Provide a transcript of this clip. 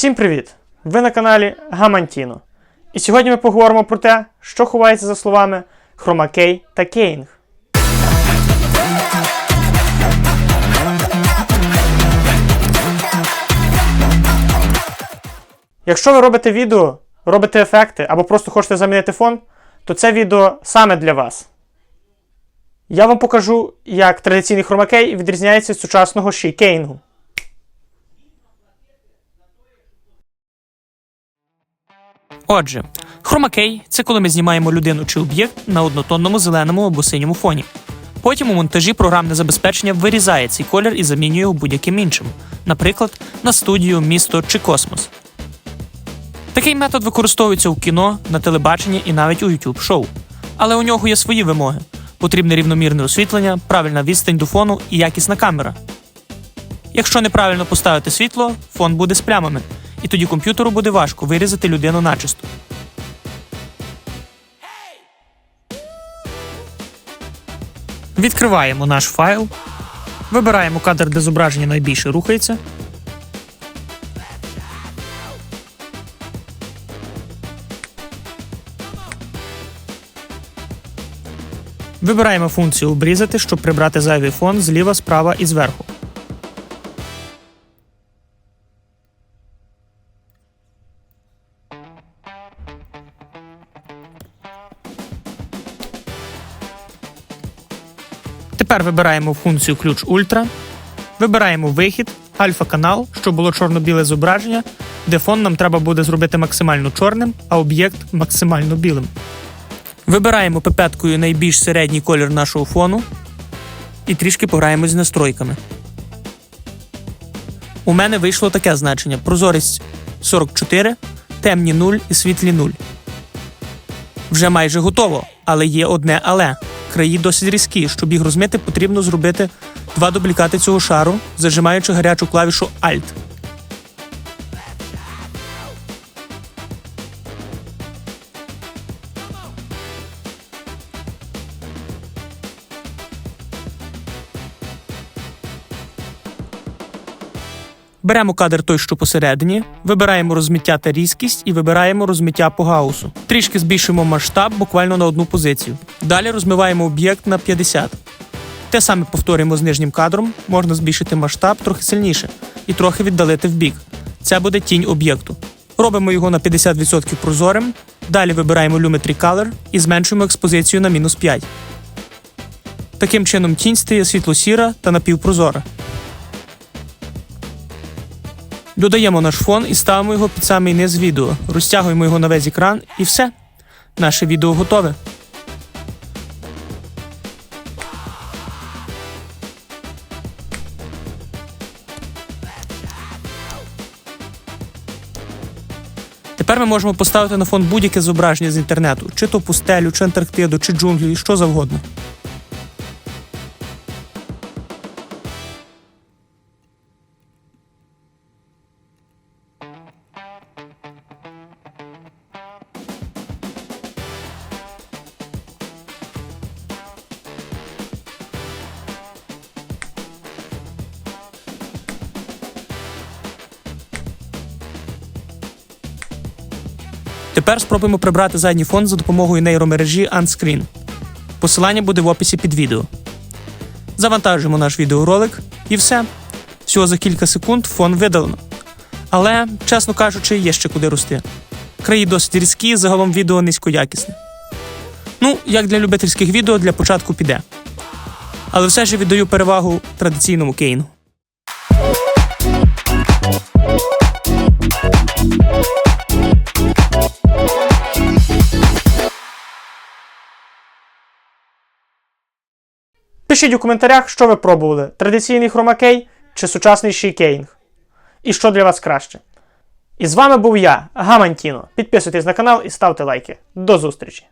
Всім привіт! Ви на каналі Гамантіно. І сьогодні ми поговоримо про те, що ховається за словами Хромакей та Кейнг. Якщо ви робите відео, робите ефекти або просто хочете замінити фон, то це відео саме для вас. Я вам покажу, як традиційний хромакей відрізняється від сучасного шейкейнгу. Отже, хромакей це коли ми знімаємо людину чи об'єкт на однотонному зеленому або синьому фоні. Потім у монтажі програмне забезпечення вирізає цей колір і замінює його будь-яким іншим, наприклад, на студію, місто чи космос. Такий метод використовується у кіно, на телебаченні і навіть у YouTube шоу. Але у нього є свої вимоги: потрібне рівномірне освітлення, правильна відстань до фону і якісна камера. Якщо неправильно поставити світло, фон буде з плямами, і тоді комп'ютеру буде важко вирізати людину начисто. Відкриваємо наш файл, вибираємо кадр, де зображення найбільше рухається. Вибираємо функцію обрізати, щоб прибрати зайвий фон зліва, справа і зверху. Тепер вибираємо функцію ключ Ультра, вибираємо вихід, альфа-канал, щоб було чорно-біле зображення, де фон нам треба буде зробити максимально чорним, а об'єкт максимально білим. Вибираємо пипеткою найбільш середній колір нашого фону і трішки пограємось з настройками. У мене вийшло таке значення: прозорість 44, темні 0 і світлі 0. Вже майже готово, але є одне але. Краї досить різкі. Щоб їх розмити, потрібно зробити два дублікати цього шару, зажимаючи гарячу клавішу Alt. Беремо кадр той, що посередині, вибираємо розмиття та різкість і вибираємо розмиття по гаусу. Трішки збільшуємо масштаб буквально на одну позицію. Далі розмиваємо об'єкт на 50. Те саме повторюємо з нижнім кадром, можна збільшити масштаб трохи сильніше і трохи віддалити вбік. Це буде тінь об'єкту. Робимо його на 50% прозорим. Далі вибираємо Lumetri Color і зменшуємо експозицію на мінус 5. Таким чином тінь стає світло-сіра та напівпрозора. Додаємо наш фон і ставимо його під самий низ відео. Розтягуємо його на весь екран і все. Наше відео готове. Тепер ми можемо поставити на фон будь-яке зображення з інтернету, чи то пустелю, чи Антарктиду, чи джунглі, що завгодно. Тепер спробуємо прибрати задній фон за допомогою нейромережі Unscreen. Посилання буде в описі під відео. Завантажуємо наш відеоролик і все. Всього за кілька секунд фон видалено. Але, чесно кажучи, є ще куди рости. Краї досить різкі, загалом відео низькоякісне. Ну, як для любительських відео, для початку піде. Але все ж віддаю перевагу традиційному кейну. Пишіть у коментарях, що ви пробували: традиційний хромакей чи сучасний шейкейнг. І що для вас краще. І з вами був я, Гамантіно. Підписуйтесь на канал і ставте лайки. До зустрічі!